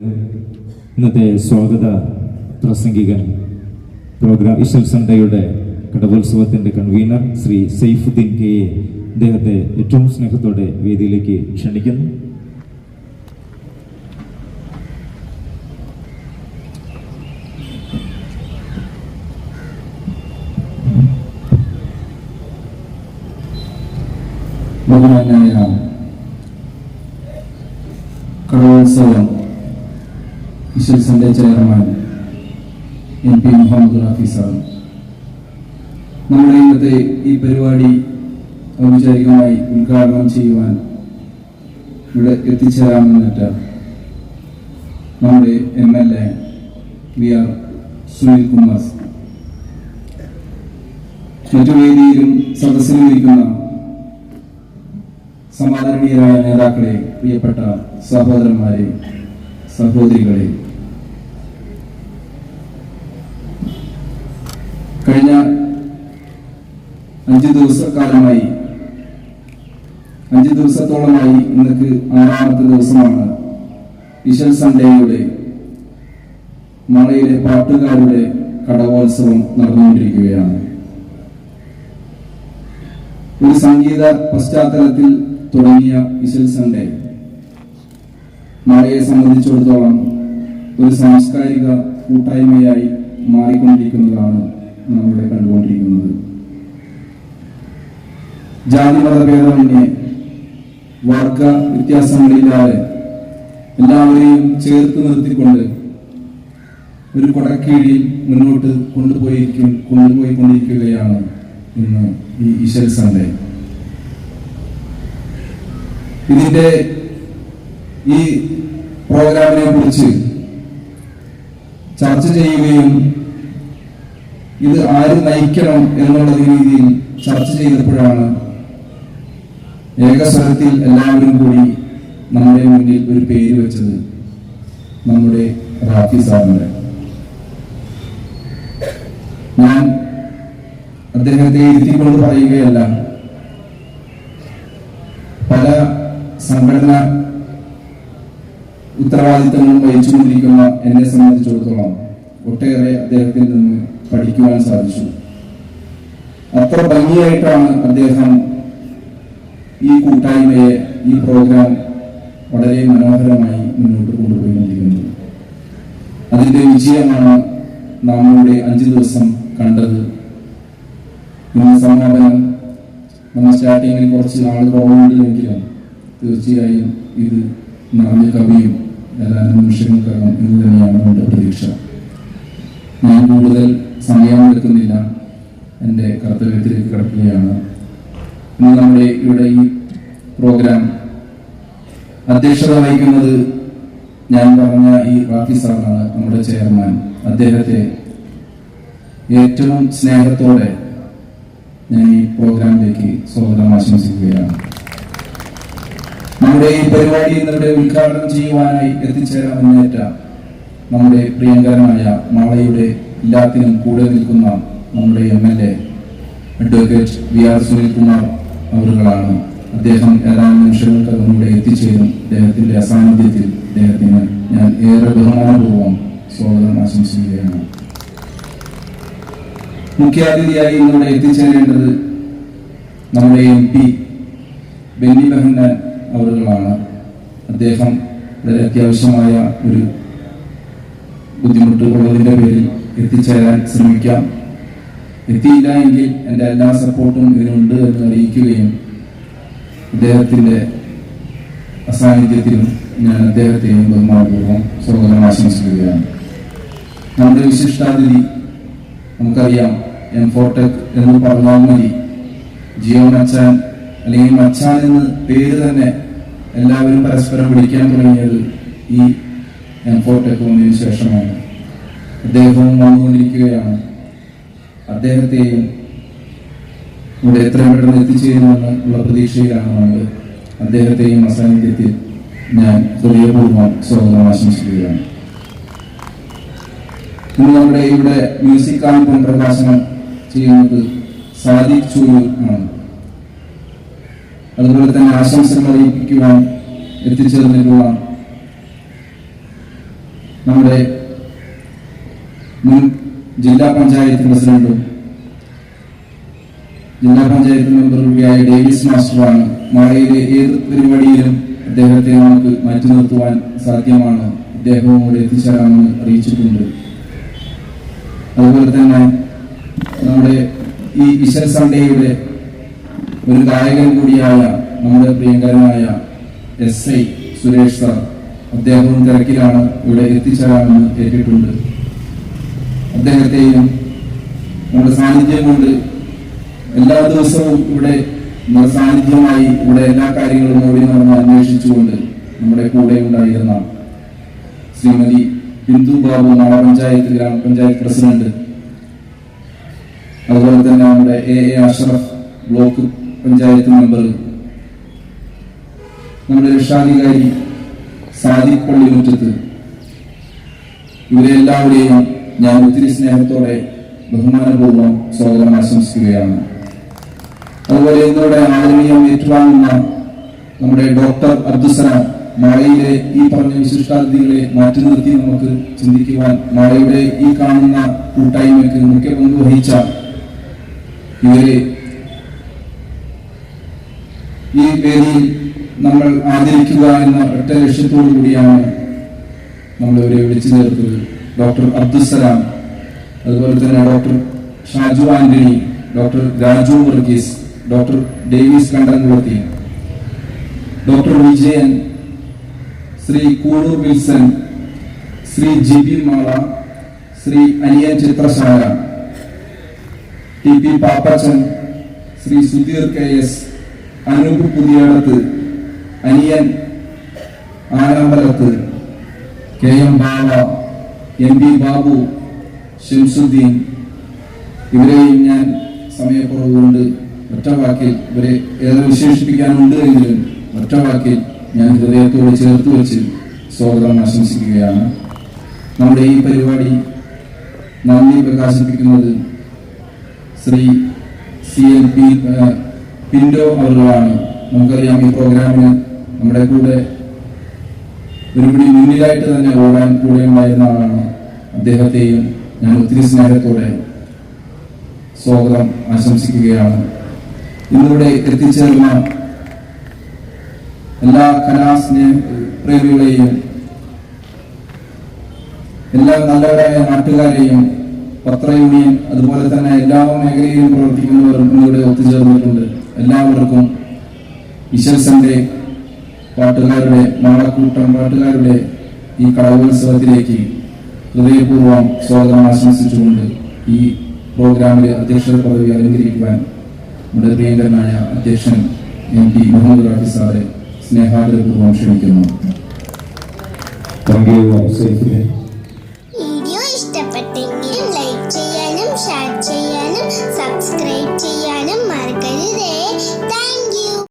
ഇന്നത്തെ സ്വാഗത പ്രസംഗികൻ പ്രോഗ്രാം ഇശൽ സൺഡേയുടെ കടകോത്സവത്തിന്റെ convener Shri Saifuddin K. A. അദ്ദേഹത്തെ ഏറ്റവും സ്നേഹത്തോടെ വേദിയിലേക്ക് ക്ഷണിക്കുന്നു. ബഹുമാനായ കലോത്സവം Sunday chairman M P Muhammad Rafi sir നമ്മുടെ ഇന്നത്തെ ഈ പരിപാടി ഔപചാരികമായി ഉദ്ഘാടനം ചെയ്യുവാൻ ഇവിടെ എത്തിച്ചേരാമെന്നിട്ട് നമ്മുടെ M L A V R Sunil Kumar മറ്റു വേദിയിലും സദസ്സിലും ഇരിക്കുന്ന സമാദരണീയരായ നേതാക്കളെ പ്രിയപ്പെട്ട സഹോദരന്മാരെ സഹോദരികളെ കഴിഞ്ഞ അഞ്ച് ദിവസക്കാലമായി അഞ്ച് ദിവസത്തോളമായി ഇന്നക്ക് ആറാമത്തെ ദിവസമാണ് വിശൽ സൺഡേയുടെ മഴയിലെ പാട്ടുകാരുടെ കടകോത്സവം നടന്നുകൊണ്ടിരിക്കുകയാണ്. ഒരു സംഗീത പശ്ചാത്തലത്തിൽ തുടങ്ങിയ വിശൽ സൺഡേ മഴയെ സംബന്ധിച്ചിടത്തോളം ഒരു സാംസ്കാരിക കൂട്ടായ്മയായി മാറിക്കൊണ്ടിരിക്കുന്നതാണ് നാം ഇവിടെ കണ്ടുകൊണ്ടിരിക്കുന്നത്. ജാതി മതഭേദമന്യേ വർഗ വ്യത്യാസങ്ങളില്ലാതെ എല്ലാവരെയും ചേർത്ത് നിർത്തിക്കൊണ്ട് ഒരു കൊടക്കീഴിൽ മുന്നോട്ട് കൊണ്ടുപോയിരിക്കും കൊണ്ടുപോയിക്കൊണ്ടിരിക്കുകയാണ് ഇന്ന് ഈ ഈശ്വര സൺഡേ ഇതിന്റെ ഈ പ്രോഗ്രാമിനെ കുറിച്ച് ചർച്ച ചെയ്യുകയും ഇത് ആര് നയിക്കണം എന്നുള്ള രീതിയിൽ ചർച്ച ചെയ്തപ്പോഴാണ് ഏകസ്വരത്തിൽ എല്ലാവരും കൂടി നമ്മുടെ മുന്നിൽ ഒരു പേര് വെച്ചത് നമ്മുടെ റാഫി സാറിന്റെ ഞാൻ അദ്ദേഹത്തെ ഇരുത്തിക്കൊണ്ട് പറയുകയല്ല. പല സംഘടന ഉത്തരവാദിത്തങ്ങളും വഹിച്ചുകൊണ്ടിരിക്കുന്ന എന്നെ സംബന്ധിച്ചിടത്തോളം ഒട്ടേറെ അദ്ദേഹത്തിൽ നിന്ന് പഠിക്കുവാൻ സാധിച്ചു. അത്ര ഭംഗിയായിട്ടാണ് അദ്ദേഹം ഈ കൂട്ടായ്മയെ ഈ പ്രോഗ്രാം വളരെ മനോഹരമായി മുന്നോട്ട് കൊണ്ടുപോയിക്കൊണ്ടിരിക്കുന്നത്. അതിന്റെ വിജയമാണ് നാം ഇവിടെ അഞ്ചു ദിവസം കണ്ടത്. ഇന്ന് സമാപനം. നമ്മൾ സ്റ്റാർട്ടിങ്ങിൽ കുറച്ച് നാൾ കുറവുണ്ടെങ്കിലും തീർച്ചയായും ഇത് നിറഞ്ഞ കവിയും ഏതാനും നിമിഷങ്ങൾക്കകം എന്ന് തന്നെയാണ് നമ്മുടെ പ്രതീക്ഷ. ഞാൻ കൂടുതൽ സമയമെടുക്കുന്നില്ല എന്റെ കർത്തവ്യത്തിലേക്ക് കിടക്കുകയാണ്. ഇന്ന് നമ്മുടെ ഇവിടെ ഈ പ്രോഗ്രാം അധ്യക്ഷത വഹിക്കുന്നത് ഞാൻ പറഞ്ഞ ഈ റാഫി സാറാണ് നമ്മുടെ ചെയർമാൻ. അദ്ദേഹത്തെ ഏറ്റവും സ്നേഹത്തോടെ ഞാൻ ഈ പ്രോഗ്രാമിലേക്ക് സ്വാഗതം ആശംസിക്കുകയാണ്. നമ്മുടെ ഈ പരിപാടി ഇന്നിവിടെ ഉദ്ഘാടനം ചെയ്യുവാനായി എത്തിച്ചേരാമെന്നേറ്റ നമ്മുടെ പ്രിയങ്കരനായ മാളയുടെ എല്ലാത്തിനും കൂടെ നിൽക്കുന്ന നമ്മുടെ M L A advocate V R Sunilkumar അവരുകളാണ്. അദ്ദേഹം ഏതാനും നിമിഷങ്ങൾക്കകം ഇവിടെ എത്തിച്ചേരും. അദ്ദേഹത്തിന്റെ അസാന്നിധ്യത്തിൽ അദ്ദേഹത്തിന് ഞാൻ ഏറെ ബഹുമാനപൂർവം സ്വാഗതം ആശംസിക്കുകയാണ്. മുഖ്യാതിഥിയായി ഇന്നിവിടെ എത്തിച്ചേരേണ്ടത് നമ്മുടെ എം പി ബെന്നി ബെഹന്നാൻ അവരുകളാണ്. അദ്ദേഹം വളരെ അത്യാവശ്യമായ ഒരു ബുദ്ധിമുട്ട് പേരിൽ എത്തിച്ചേരാൻ ശ്രമിക്കാം. എത്തിയില്ല എങ്കിൽ എന്റെ എല്ലാ സപ്പോർട്ടും ഇതിനുണ്ട് എന്ന് അറിയിക്കുകയും അദ്ദേഹത്തിന്റെ അസാന്നിധ്യത്തിലും ഞാൻ അദ്ദേഹത്തെയും ബഹുമാനപൂർവം സ്വാഗതം ആശംസിക്കുകയാണ്. നമ്മുടെ വിശിഷ്ടാതിഥി നമുക്കറിയാം എം ഫോർടെക് എന്ന് പറഞ്ഞാൽ മതി. ജിയോ മച്ചാൻ അല്ലെങ്കിൽ മച്ചാൻ എന്ന് പേര് തന്നെ എല്ലാവരും പരസ്പരം വിളിക്കാൻ തുടങ്ങിയത് ഈ എം ഫോർടെക് വന്നതിന് ശേഷമാണ്. അദ്ദേഹവും വന്നുകൊണ്ടിരിക്കുകയാണ്. അദ്ദേഹത്തെയും ഇവിടെ എത്രയും പെട്ടെന്ന് എത്തിച്ചേരുമെന്ന് ഉള്ള പ്രതീക്ഷയിലാണ് നമ്മൾ അദ്ദേഹത്തെയും അസാന്നിധ്യത്തിൽ ഞാൻ ഹൃദയപൂർവം സ്വാഗതം ആശംസിക്കുകയാണ്. ഇന്ന് നമ്മുടെ ഇവിടെ മ്യൂസിക് ആൽബം പ്രകാശനം ചെയ്യുന്നത് സാദിഖ് ചൂയൂർ ആണ്. അതുപോലെ തന്നെ ആശംസകൾ അറിയിപ്പിക്കുവാൻ എത്തിച്ചേർന്നിട്ടുള്ള നമ്മുടെ മുൻ ജില്ലാ പഞ്ചായത്ത് പ്രസിഡന്റും ജില്ലാ പഞ്ചായത്ത് മെമ്പർ കൂടിയായ ഡേവിസ് മാസ്റ്ററാണ് മഴയിലെ ഏത് പരിപാടിയിലും അദ്ദേഹത്തെ നമുക്ക് മാറ്റി നിർത്തുവാൻ സാധ്യമാണ് അദ്ദേഹവും കൂടെ എത്തിച്ചേരാമെന്ന് അറിയിച്ചിട്ടുണ്ട്. അതുപോലെ തന്നെ നമ്മുടെ ഈ ഇശൽ സൺഡേയുടെ ഒരു ഗായകൻ കൂടിയായ നമ്മുടെ പ്രിയങ്കരനായ എസ് ഐ സുരേഷ് സാർ അദ്ദേഹവും തിരക്കിലാണ് ഇവിടെ എത്തിച്ചേരാമെന്ന് കേട്ടിട്ടുണ്ട്. അദ്ദേഹത്തെയും നമ്മുടെ സാന്നിധ്യം കൊണ്ട് എല്ലാ ദിവസവും ഇവിടെ നമ്മുടെ സാന്നിധ്യമായി ഇവിടെ എല്ലാ കാര്യങ്ങളും ഓടി നടന്ന് അന്വേഷിച്ചുകൊണ്ട് നമ്മുടെ കൂടെ ഉണ്ടായിരുന്ന ശ്രീമതി ബിന്ദു ബാബു നഗരപഞ്ചായത്ത് ഗ്രാമപഞ്ചായത്ത് പ്രസിഡന്റ് അതുപോലെ തന്നെ നമ്മുടെ A A Ashraf block panchayat member നമ്മുടെ രക്ഷാധികാരി സാദിഖ് പള്ളിമുറ്റത്ത് ഇവരെ എല്ലാവരെയും ഞാൻ ഒത്തിരി സ്നേഹത്തോടെ ബഹുമാനപൂർവം സ്വാഗതം ആശംസിക്കുകയാണ്. അതുപോലെ ഇന്നിവിടെ ആദരണീയം ഏറ്റുവാങ്ങുന്ന നമ്മുടെ ഡോക്ടർ അബ്ദുസലാം മാളയിലെ ഈ പറഞ്ഞ വിശിഷ്ടാതിഥികളെ മാറ്റി നിർത്തി നമുക്ക് ചിന്തിക്കുവാൻ മാളയുടെ ഈ കാണുന്ന കൂട്ടായ്മയ്ക്ക് മുഖ്യ പങ്ക് വഹിച്ച ഇവരെ ഈ വേദിയിൽ നമ്മൾ ആദരിക്കുക എന്ന ഒറ്റ ലക്ഷ്യത്തോടു കൂടിയാണ് നമ്മളിവരെ വിളിച്ചു ചേർത്തത്. ഡോക്ടർ അബ്ദുസലാം അതുപോലെ തന്നെ doctor Shaju Antony doctor Raju Varghese doctor Davis Kandankulathi doctor Vijayan Shri Kudoor Wilson Shri Jibi Mala Shri Aniyan Chithrashala T P Pappachan Shri Sudheer K S Anoop Puthiyadath Aniyan Anambalath K M Bava M P Babu Shamsuddin ഇവരെയും ഞാൻ സമയക്കുറവ് കൊണ്ട് ഒറ്റ വാക്കിൽ ഇവരെ ഏറെ വിശേഷിപ്പിക്കാനുണ്ട് എങ്കിലും ഒറ്റ വാക്കിൽ ഞാൻ ഹൃദയത്തോട് ചേർത്ത് വെച്ച് സ്വാഗതം ആശംസിക്കുകയാണ്. നമ്മുടെ ഈ പരിപാടി നന്ദി പ്രകാശിപ്പിക്കുന്നത് Shri C L P Pindo അവരുകളാണ്. നമുക്കറിയാം ഈ പ്രോഗ്രാമിന് നമ്മുടെ കൂടെ ഒരുപടി മുന്നിലായിട്ട് തന്നെ ഓടാൻ കൂടെ ഉണ്ടായിരുന്ന ആളാണ് അദ്ദേഹത്തെയും ഞാൻ ഒത്തിരി സ്നേഹത്തോടെ സ്വാഗതം ആശംസിക്കുകയാണ്. ഇന്നിവിടെ എത്തിച്ചേർന്ന എല്ലാ കലാസ്നേഹ പ്രേമികളെയും എല്ലാ നല്ലവരായ നാട്ടുകാരെയും പത്ര യൂണിയൻ അതുപോലെ തന്നെ എല്ലാ മേഖലയിലും പ്രവർത്തിക്കുന്നവരും ഇന്നിവിടെ ഒത്തുചേർന്നിട്ടുണ്ട്. എല്ലാവർക്കും ഈശ്വരസന്റെ പാട്ടുകാരുടെ മാളക്കൂട്ടം പാട്ടുകാരുടെ ഈ കലോത്സവത്തിലേക്ക് ഹൃദയപൂർവം സ്വാഗതം ആശംസിച്ചുകൊണ്ട് ഈ പ്രോഗ്രാമിലെ അധ്യക്ഷ പദവി അലങ്കരിക്കുവാൻ നമ്മുടെ പ്രിയങ്കരനായ അധ്യക്ഷൻ എം പി മുഹമ്മദ് റാഫി സാറെ സ്നേഹാദരപൂർവം ക്ഷണിക്കുന്നു. Thank you,